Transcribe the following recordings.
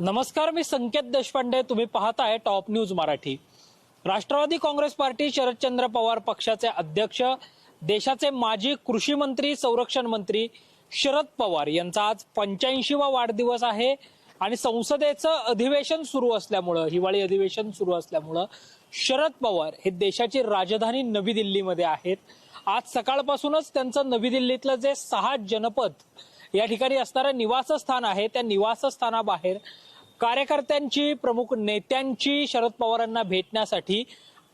नमस्कार मी संकेत देशपांडे. तुम्ही पाहताय top news Marathi. Rashtrawadi Congress party Sharadchandra Pawar पक्षाचे अध्यक्ष देशाचे माजी कृषी मंत्री संरक्षण मंत्री शरद पवार यांचा आज पंच्याऐंशीवा वाढदिवस आहे आणि संसदेचं अधिवेशन सुरू असल्यामुळं हिवाळी अधिवेशन सुरू असल्यामुळं शरद पवार हे देशाची राजधानी नवी दिल्लीमध्ये आहेत. आज सकाळपासूनच त्यांचं नवी दिल्लीतलं जे सहा जनपद या ठिकाणी असणारं निवासस्थान आहे. त्या निवासस्थानाबाहेर कार्यकर्त्यांची प्रमुख नेत्यांची शरद पवारांना भेटण्यासाठी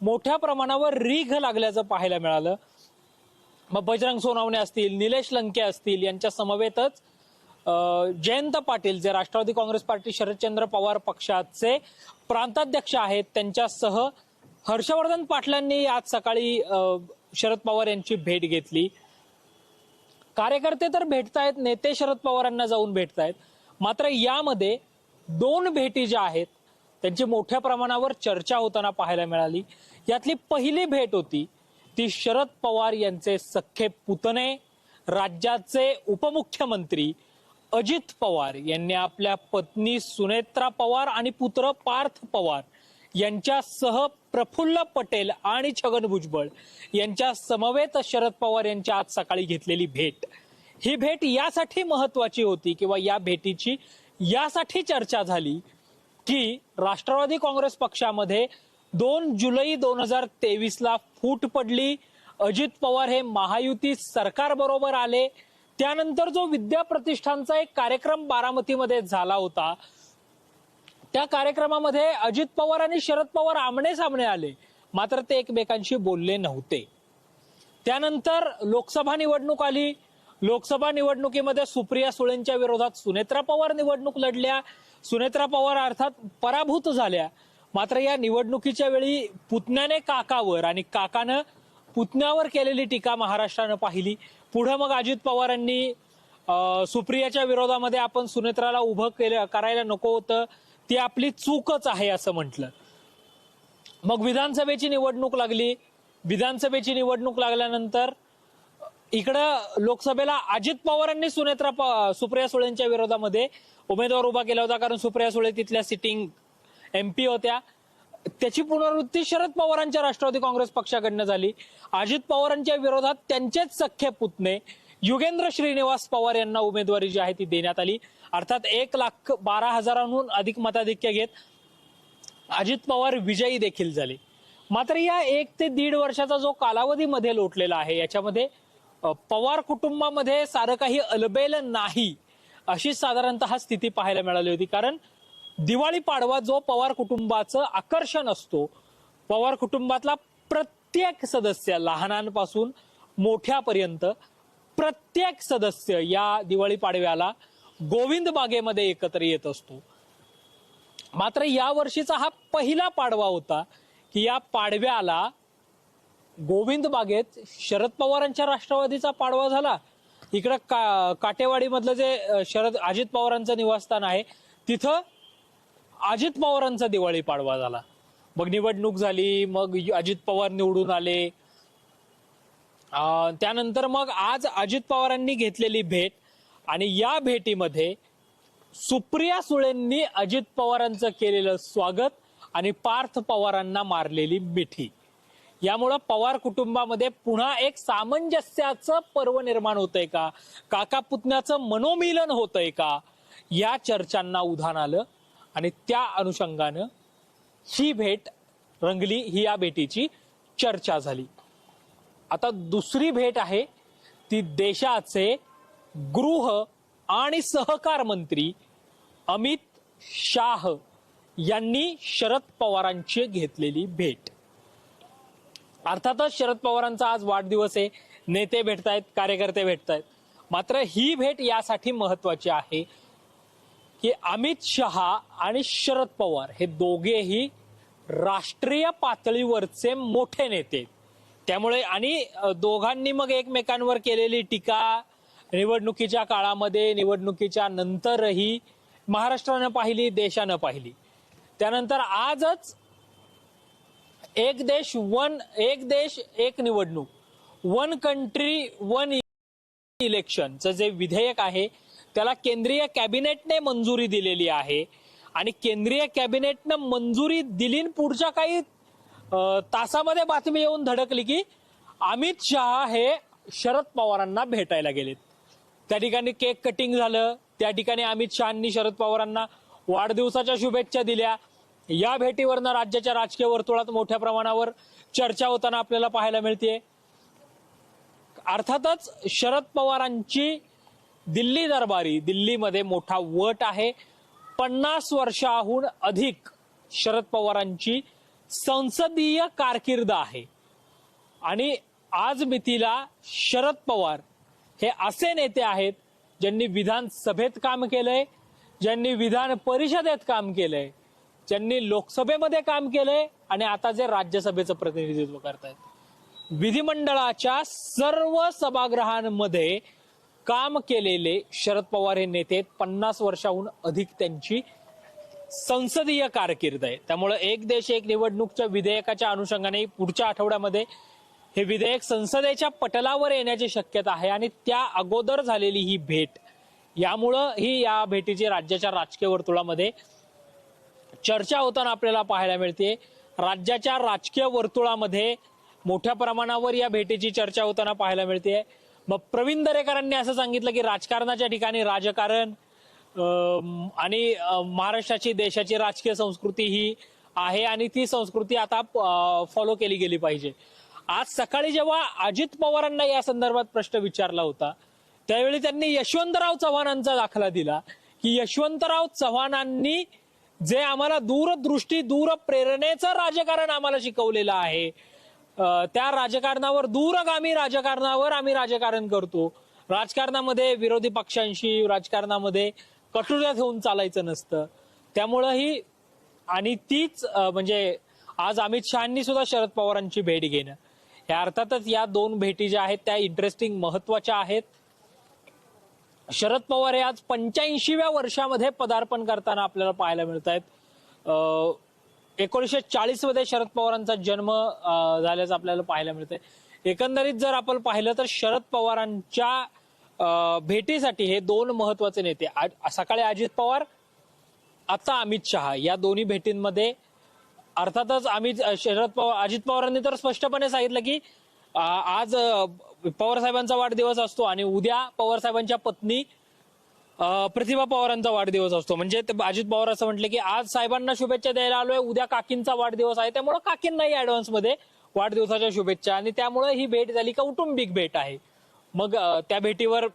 मोठ्या प्रमाणावर रीघ लागल्याचं पाहायला मिळालं. मग बजरंग सोनावणे असतील निलेश लंके असतील यांच्या समवेतच जयंत पाटील जे राष्ट्रवादी काँग्रेस पार्टी शरदचंद्र पवार पक्षाचे प्रांताध्यक्ष आहेत त्यांच्यासह हर्षवर्धन पाटलांनी आज सकाळी शरद पवार यांची भेट घेतली. कार्यकर्ते तर भेटतायत नेते शरद पवारांना जाऊन भेटतायत. मात्र यामध्ये दोन भेटी ज्या आहेत त्यांची मोठ्या प्रमाणावर चर्चा होताना पाहायला मिळाली. यातली पहिली भेट होती ती शरद पवार यांचे सख्खे पुतणे राज्याचे उपमुख्यमंत्री अजित पवार यांनी आपल्या पत्नी सुनेत्रा पवार आणि पुत्र पार्थ पवार यांच्यासह प्रफुल्ल पटेल आणि छगन भुजबळ यांच्या समवेत शरद पवार यांच्या आज सकाळी घेतलेली भेट. ही भेट यासाठी महत्वाची होती किंवा या भेटीची यासाठी चर्चा झाली की राष्ट्रवादी काँग्रेस पक्षामध्ये दोन जुलै दोन हजार तेवीस ला फूट पडली. अजित पवार हे महायुती सरकार बरोबर आले. त्यानंतर जो विद्या प्रतिष्ठानचा एक कार्यक्रम बारामतीमध्ये झाला होता त्या कार्यक्रमामध्ये अजित पवार आणि शरद पवार आमने सामने आले. मात्र ते एकमेकांशी बोलले नव्हते. त्यानंतर लोकसभा निवडणूक आली. लोकसभा निवडणुकीमध्ये सुप्रिया सुळेंच्या विरोधात सुनेत्रा पवार निवडणूक लढल्या. सुनेत्रा पवार अर्थात पराभूत झाल्या. मात्र या निवडणुकीच्या वेळी पुतण्याने काकावर आणि काकानं पुतण्यावर केलेली टीका महाराष्ट्रानं पाहिली. पुढे मग अजित पवारांनी सुप्रियाच्या विरोधामध्ये आपण सुनेत्राला उभं केलं करायला नको होतं. ती आपली चूकच आहे असं म्हटलं. मग विधानसभेची निवडणूक लागली. विधानसभेची निवडणूक लागल्यानंतर इकडं लोकसभेला अजित पवारांनी सुनेत्रा प- सुप्रिया सुळेंच्या विरोधामध्ये उमेदवार उभा केला होता. कारण सुप्रिया सुळे तिथल्या सिटिंग एमपी होत्या. त्याची पुनरावृत्ती शरद पवारांच्या राष्ट्रवादी काँग्रेस पक्षाकडनं झाली. अजित पवारांच्या विरोधात त्यांचेच सख्खे पुतणे युगेंद्र श्रीनिवास पवार यांना उमेदवारी जी आहे ती देण्यात आली. अर्थात एक लाख बारा हजारांहून अधिक मताधिक्य घेत अजित पवार विजयी देखील झाले. मात्र या एक ते दीड वर्षाचा जो कालावधीमध्ये लोटलेला आहे याच्यामध्ये पवार कुटुंबामध्ये सारं काही अलबेल नाही अशी साधारणतः स्थिती पाहायला मिळाली होती. कारण दिवाळी पाडवा जो पवार कुटुंबाचं आकर्षण असतो पवार कुटुंबातला प्रत्येक सदस्य लहानांपासून मोठ्यापर्यंत प्रत्येक सदस्य या दिवाळी पाडव्याला गोविंद बागेमध्ये एकत्र येत असतो. मात्र या वर्षीचा हा पहिला पाडवा होता की या पाडव्याला गोविंद बागेत शरद पवारांच्या राष्ट्रवादीचा पाडवा झाला. इकडं का काटेवाडीमधलं जे शरद अजित पवारांचं निवासस्थान आहे तिथं अजित पवारांचा दिवाळी पाडवा झाला. मग निवडणूक झाली मग अजित पवार निवडून आले. त्यानंतर मग आज अजित पवारांनी घेतलेली भेट आणि या भेटीमध्ये सुप्रिया सुळेंनी अजित पवारांचं केलेलं स्वागत आणि पार्थ पवारांना मारलेली मिठी. यामुळं पवार कुटुंबामध्ये पुन्हा एक सामंजस्याचं पर्व निर्माण होतंय का? काका पुतण्याचं मनोमिलन होतंय का? या चर्चांना उधाण आलं आणि त्या अनुषंगानं ही भेट रंगली ही या भेटीची चर्चा झाली. आता दुसरी भेट आहे ती देशाचे गृह आणि सहकार मंत्री अमित शाह यांनी शरद पवारांची घेतलेली भेट. अर्थातच शरद पवारांचा आज वाढदिवस आहे. नेते भेटतायत कार्यकर्ते भेटतायत. मात्र ही भेट यासाठी महत्वाची आहे की अमित शहा आणि शरद पवार हे दोघेही राष्ट्रीय पातळीवरचे मोठे नेते त्यामुळे आणि दोघांनी मग एकमेकांवर केलेली टीका निवडणुकीच्या काळामध्ये निवडणुकीच्या नंतरही महाराष्ट्रानं पाहिली देशानं पाहिली. त्यानंतर आजच एक देश वन एक देश एक निवडणूक. वन कंट्री वन इलेक्शनचं जे विधेयक आहे त्याला केंद्रीय कॅबिनेटने मंजुरी दिलेली आहे. आणि केंद्रीय कॅबिनेटनं मंजुरी दिली पुढच्या काही तासामध्ये बातमी येऊन धडकली की अमित शहा हे शरद पवारांना भेटायला गेलेत. त्या ठिकाणी केक कटिंग झालं. त्या ठिकाणी अमित शहानी शरद पवारांना वाढदिवसाच्या शुभेच्छा दिल्या. या भेटीवरनं राज्याच्या राजकीय वर्तुळात मोठ्या प्रमाणावर चर्चा होताना आपल्याला पाहायला मिळते अर्थातच शरद पवारांची दिल्ली दरबारी दिल्लीमध्ये मोठा वट आहे. पन्नास वर्षाहून अधिक शरद पवारांची संसदीय कारकीर्द आहे. आणि आज मितीला शरद पवार हे असे नेते आहेत ज्यांनी विधानसभेत काम केलंय ज्यांनी विधान परिषदेत काम केलंय ज्यांनी लोकसभेमध्ये काम केलंय आणि आता जे राज्यसभेचं प्रतिनिधित्व करतायत. विधिमंडळाच्या सर्व सभागृहांमध्ये काम केलेले शरद पवार हे नेते पन्नास वर्षाहून अधिक त्यांची संसदीय कारकीर्द आहे. त्यामुळे एक देश एक निवडणूकच्या विधेयकाच्या अनुषंगाने पुढच्या आठवड्यामध्ये हे विधेयक संसदेच्या पटलावर येण्याची शक्यता आहे आणि त्या अगोदर झालेली ही भेट. यामुळं ही या भेटीची राज्याच्या राजकीय वर्तुळामध्ये चर्चा होताना आपल्याला पाहायला मिळते. राज्याच्या राजकीय वर्तुळामध्ये मोठ्या प्रमाणावर या भेटीची चर्चा होताना पाहायला मिळते. मग प्रवीण दरेकरांनी असं सांगितलं की राजकारणाच्या ठिकाणी राजकारण आणि महाराष्ट्राची देशाची राजकीय संस्कृती ही आहे आणि ती संस्कृती आता फॉलो केली गेली पाहिजे. आज सकाळी जेव्हा अजित पवारांना या संदर्भात प्रश्न विचारला होता त्यावेळी त्यांनी यशवंतराव चव्हाणांचा दाखला दिला की यशवंतराव चव्हाणांनी जे आम्हाला दूरदृष्टी दूरप्रेरणेचं राजकारण आम्हाला शिकवलेलं आहे त्या राजकारणावर दूरगामी राजकारणावर आम्ही राजकारण करतो. राजकारणामध्ये विरोधी पक्षांशी राजकारणामध्ये कटुऱ्या ठेवून चालायचं नसतं. त्यामुळं ही आणि तीच म्हणजे आज अमित शहानी सुद्धा शरद पवारांची भेट घेणं. या अर्थातच या दोन भेटी ज्या आहेत त्या इंटरेस्टिंग महत्त्वाच्या आहेत. शरद पवार हे आज पंच्याऐंशीव्या वर्षामध्ये पदार्पण करताना आपल्याला पाहायला मिळत आहेत एकोणीसशे चाळीसमध्ये शरद पवारांचा जन्म झाल्याचं आपल्याला पाहायला मिळतंय. एकंदरीत जर आपण पाहिलं तर शरद पवारांच्या भेटीसाठी हे दोन महत्त्वाचे नेते आज- सकाळी अजित पवार आता अमित शहा. या दोन्ही भेटींमध्ये अर्थातच आम्ही शरद पवार अजित पवारांनी तर स्पष्टपणे सांगितलं की आज पवार साहेबांचा वाढदिवस असतो आणि उद्या पवार साहेबांच्या पत्नी प्रतिभा पवारांचा वाढदिवस असतो. म्हणजे अजित पवार असं म्हटले की आज साहेबांना शुभेच्छा द्यायला आलोय उद्या काकींचा वाढदिवस आहे. त्यामुळे काकींनाही ऍडव्हान्समध्ये वाढदिवसाच्या शुभेच्छा आणि त्यामुळे ही भेट झाली कौटुंबिक भेट आहे. मग त्या भेटीवर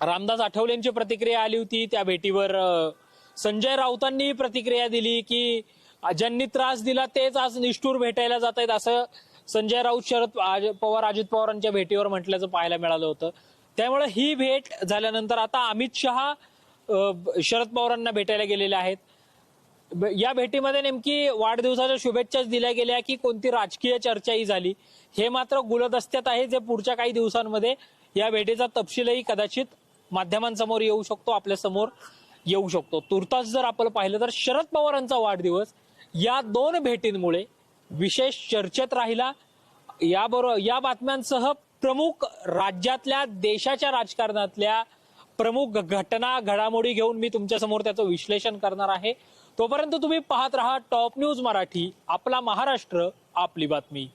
रामदास आठवलेंची प्रतिक्रिया आली होती. त्या भेटीवर संजय राऊतांनी प्रतिक्रिया दिली की ज्यांनी त्रास दिला तेच आज निष्ठूर भेटायला जात आहेत असं संजय राऊत शरद पवार अजित पवारांच्या भेटीवर म्हटल्याचं पाहायला मिळालं होतं. त्यामुळे ही भेट झाल्यानंतर आता अमित शहा शरद पवारांना भेटायला गेलेले आहेत. या भेटीमध्ये नेमकी वाढदिवसाच्या शुभेच्छाच दिल्या गेल्या की कोणती राजकीय चर्चाही झाली. हे मात्र गुलदस्त्यात आहे जे पुढच्या काही दिवसांमध्ये या भेटीचा तपशीलही कदाचित माध्यमांसमोर येऊ शकतो आपल्यासमोर येऊ शकतो. तुर्तास जर आपण पाहिलं तर शरद पवारांचा वाढदिवस या दोन भेटींमुळे विशेष चर्चेत राहिला. याबरोबर या बातम्यांसह प्रमुख राज्यातल्या देशाच्या राजकारणातल्या प्रमुख घटना घडामोडी घेऊन मी तुमच्यासमोर त्याचं विश्लेषण करणार आहे. तोपर्यंत तुम्ही पाहत राहा टॉप न्यूज मराठी आपला महाराष्ट्र आपली बातमी.